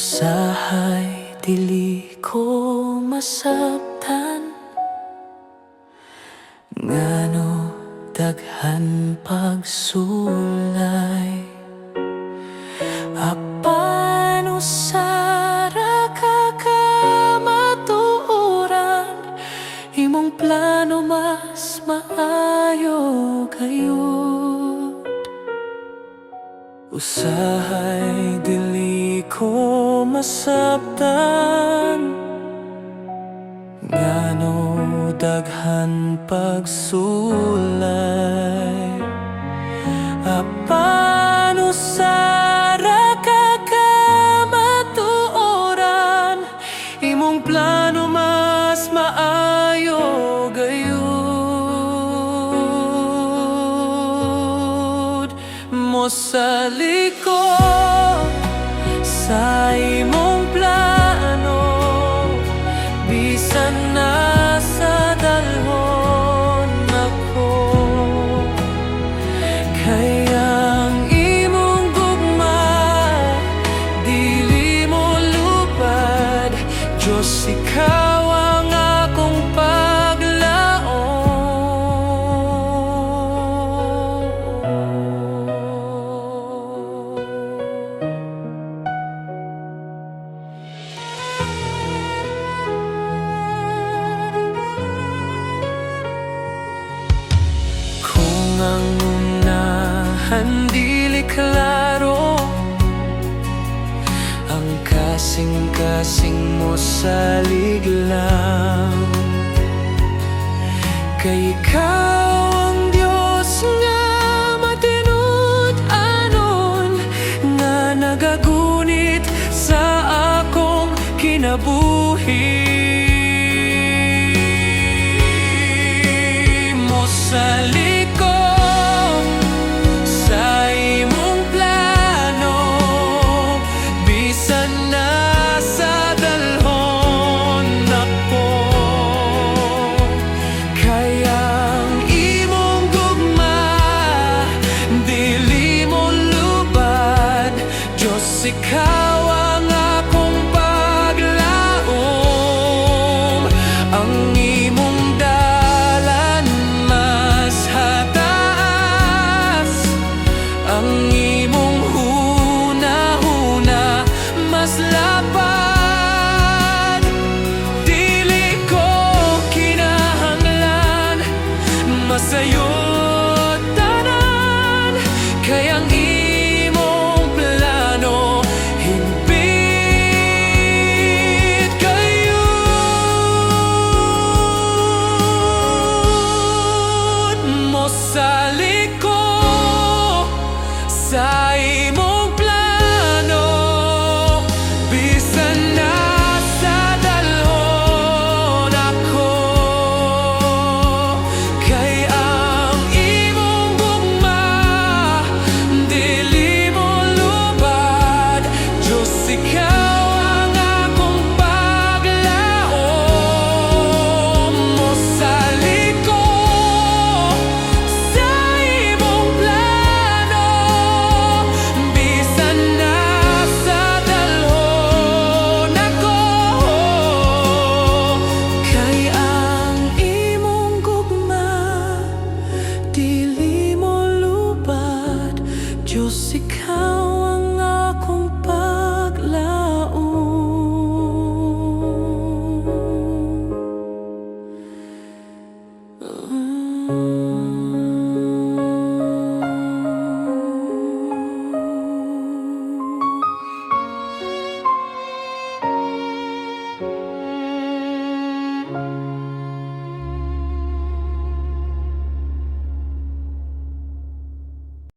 Usahay dili ko masabtan. Ngano daghan pagsulay? Apan usara ka ka matuoran Imong plano mas maayo kayo Usahay dili masabtan Ngano daghan pagsulay? Apan usara ka ka matuoran Imong plano mas maayo gayud. Mo sa likod sa imong kasing-kasing mo sa liglang Kay ikaw ang Diyos nga matinud-anon Nga nagagunit sa akong kinabuhi. Mo sa likod Diyos